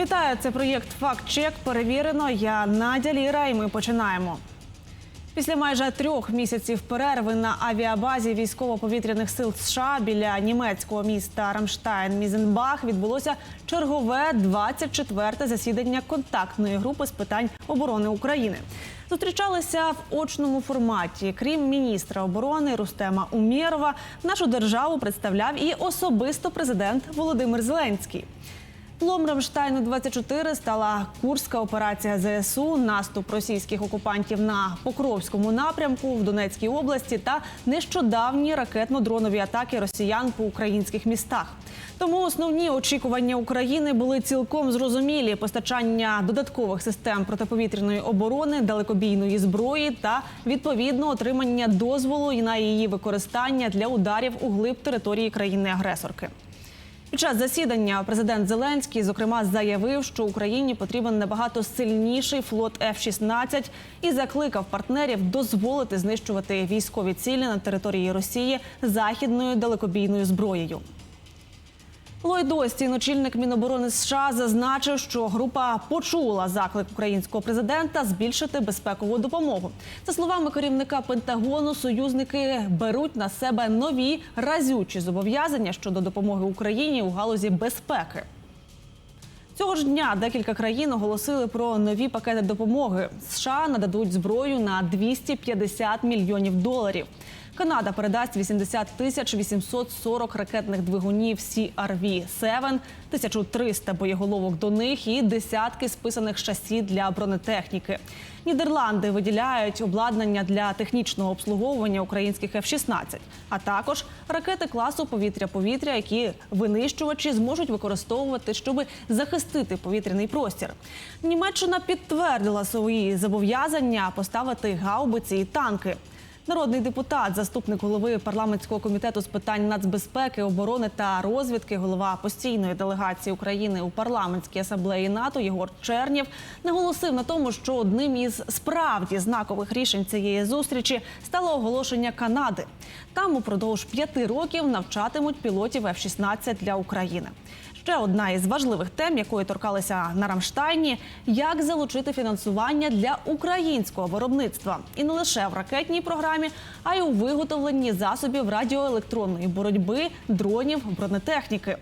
Вітаю, це проєкт Факт-чек. Перевірено. Я Надя Ліра, і ми починаємо. Після майже трьох місяців перерви на авіабазі військово-повітряних сил США біля німецького міста Рамштайн Мізенбах відбулося чергове 24-те засідання контактної групи з питань оборони України. Зустрічалися в очному форматі. Крім міністра оборони Рустема Умєрова, нашу державу представляв і особисто президент Володимир Зеленський. Тлом Рамштайну 24 стала курська операція ЗСУ, наступ російських окупантів на Покровському напрямку в Донецькій області та нещодавні ракетно-дронові атаки росіян по українських містах. Тому основні очікування України були цілком зрозумілі: постачання додаткових систем протиповітряної оборони, далекобійної зброї та відповідно отримання дозволу на її використання для ударів у глиб території країни-агресорки. Під час засідання президент Зеленський зокрема заявив, що Україні потрібен набагато сильніший флот F-16 і закликав партнерів дозволити знищувати військові цілі на території Росії західною далекобійною зброєю. Ллойд Остін, очільник Міноборони США, зазначив, що група почула заклик українського президента збільшити безпекову допомогу. За словами керівника Пентагону, союзники беруть на себе нові разючі зобов'язання щодо допомоги Україні у галузі безпеки. Цього ж дня декілька країн оголосили про нові пакети допомоги. США нададуть зброю на 250 мільйонів доларів. Канада передасть 80 тисяч 840 ракетних двигунів CRV-7, 1300 боєголовок до них і десятки списаних шасі для бронетехніки. Нідерланди виділяють обладнання для технічного обслуговування українських F-16, а також ракети класу повітря-повітря, які винищувачі зможуть використовувати, щоб захистити повітряний простір. Німеччина підтвердила свої зобов'язання поставити гаубиці і танки. Народний депутат, заступник голови парламентського комітету з питань нацбезпеки, оборони та розвідки, голова постійної делегації України у парламентській асамблеї НАТО Єгор Чернєв наголосив на тому, що одним із справді знакових рішень цієї зустрічі стало оголошення Канади. Там упродовж п'яти років навчатимуть пілотів F-16 для України. Ще одна із важливих тем, якої торкалися на Рамштайні, як залучити фінансування для українського виробництва і не лише в ракетній програмі, а й у виготовленні засобів радіоелектронної боротьби, дронів, бронетехніки.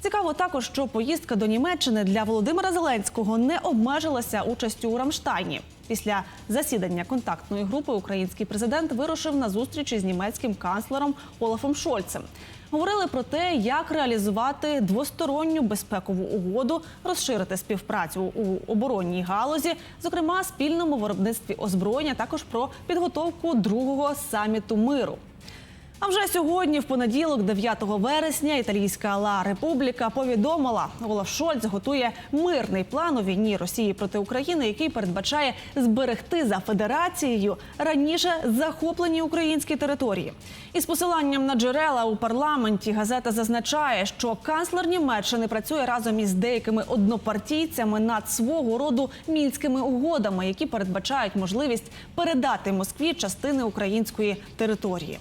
Цікаво також, що поїздка до Німеччини для Володимира Зеленського не обмежилася участю у Рамштайні. Після засідання контактної групи український президент вирушив на зустріч із німецьким канцлером Олафом Шольцем. Говорили про те, як реалізувати двосторонню безпекову угоду, розширити співпрацю у оборонній галузі, зокрема спільному виробництві озброєння, також про підготовку другого саміту миру. А вже сьогодні, в понеділок, 9 вересня, італійська Ла Републіка повідомила, Олаф Шольц готує мирний план у війні Росії проти України, який передбачає зберегти за федерацією раніше захоплені українські території. Із посиланням на джерела у парламенті газета зазначає, що канцлер Німеччини працює разом із деякими однопартійцями над свого роду мінськими угодами, які передбачають можливість передати Москві частини української території.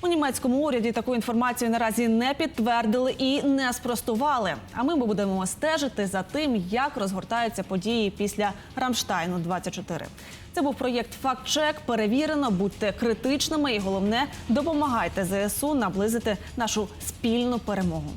У німецькому уряді таку інформацію наразі не підтвердили і не спростували. А ми будемо стежити за тим, як розгортаються події після Рамштайну 24 Це був проєкт «Фактчек». Перевірено, будьте критичними і головне допомагайте ЗСУ наблизити нашу спільну перемогу.